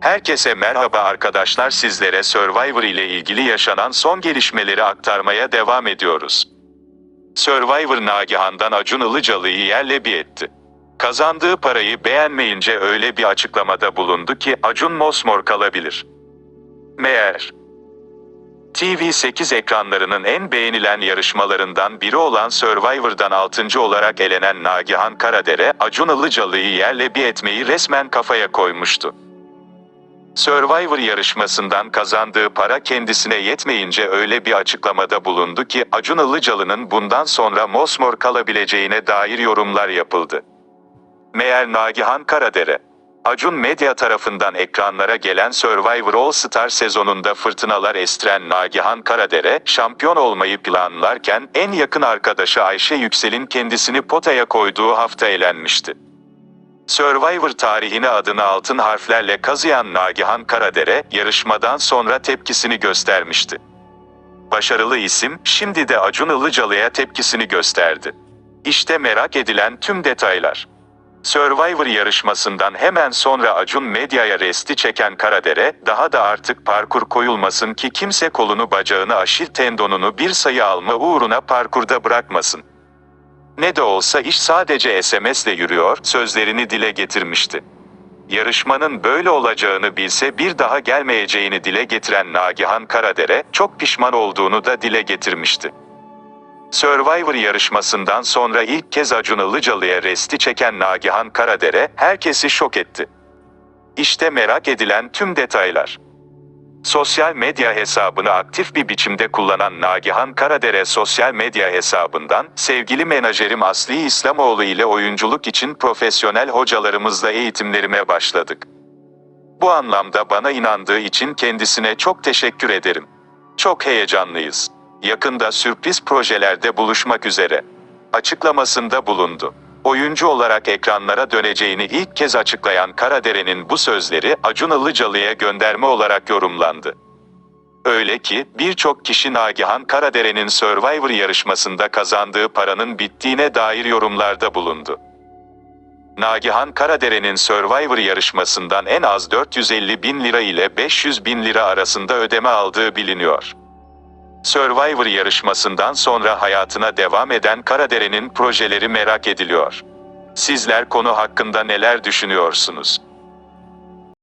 Herkese merhaba arkadaşlar sizlere Survivor ile ilgili yaşanan son gelişmeleri aktarmaya devam ediyoruz. Survivor Nagihan'dan Acun Ilıcalı'yı yerle bir etti. Kazandığı parayı beğenmeyince öyle bir açıklamada bulundu ki Acun mosmor kalabilir. Meğer TV8 ekranlarının en beğenilen yarışmalarından biri olan Survivor'dan 6. olarak elenen Nagihan Karadere, Acun Ilıcalı'yı yerle bir etmeyi resmen kafaya koymuştu. Survivor yarışmasından kazandığı para kendisine yetmeyince öyle bir açıklamada bulundu ki Acun Ilıcalı'nın bundan sonra mosmor kalabileceğine dair yorumlar yapıldı. Meğer Nagihan Karadere, Acun Medya tarafından ekranlara gelen Survivor All Star sezonunda fırtınalar estiren Nagihan Karadere, şampiyon olmayı planlarken en yakın arkadaşı Ayşe Yüksel'in kendisini potaya koyduğu hafta elenmişti. Survivor tarihine adını altın harflerle kazıyan Nagihan Karadere, yarışmadan sonra tepkisini göstermişti. Başarılı isim, şimdi de Acun Ilıcalı'ya tepkisini gösterdi. İşte merak edilen tüm detaylar. Survivor yarışmasından hemen sonra Acun Medya'ya resti çeken Karadere, daha da artık parkur koyulmasın ki kimse kolunu bacağını aşil tendonunu bir sayı alma uğruna parkurda bırakmasın. Ne de olsa iş sadece SMS'le yürüyor, sözlerini dile getirmişti. Yarışmanın böyle olacağını bilse bir daha gelmeyeceğini dile getiren Nagihan Karadere, çok pişman olduğunu da dile getirmişti. Survivor yarışmasından sonra ilk kez Acun Ilıcalı'ya resti çeken Nagihan Karadere, herkesi şok etti. İşte merak edilen tüm detaylar. Sosyal medya hesabını aktif bir biçimde kullanan Nagihan Karadere sosyal medya hesabından, sevgili menajerim Aslı İslamoğlu ile oyunculuk için profesyonel hocalarımızla eğitimlerime başladık. Bu anlamda bana inandığı için kendisine çok teşekkür ederim. Çok heyecanlıyız. Yakında sürpriz projelerde buluşmak üzere. Açıklamasında bulundu. Oyuncu olarak ekranlara döneceğini ilk kez açıklayan Karadere'nin bu sözleri Acun Ilıcalı'ya gönderme olarak yorumlandı. Öyle ki birçok kişi Nagihan Karadere'nin Survivor yarışmasında kazandığı paranın bittiğine dair yorumlarda bulundu. Nagihan Karadere'nin Survivor yarışmasından en az 450 bin lira ile 500 bin lira arasında ödeme aldığı biliniyor. Survivor yarışmasından sonra hayatına devam eden Karadere'nin projeleri merak ediliyor. Sizler konu hakkında neler düşünüyorsunuz?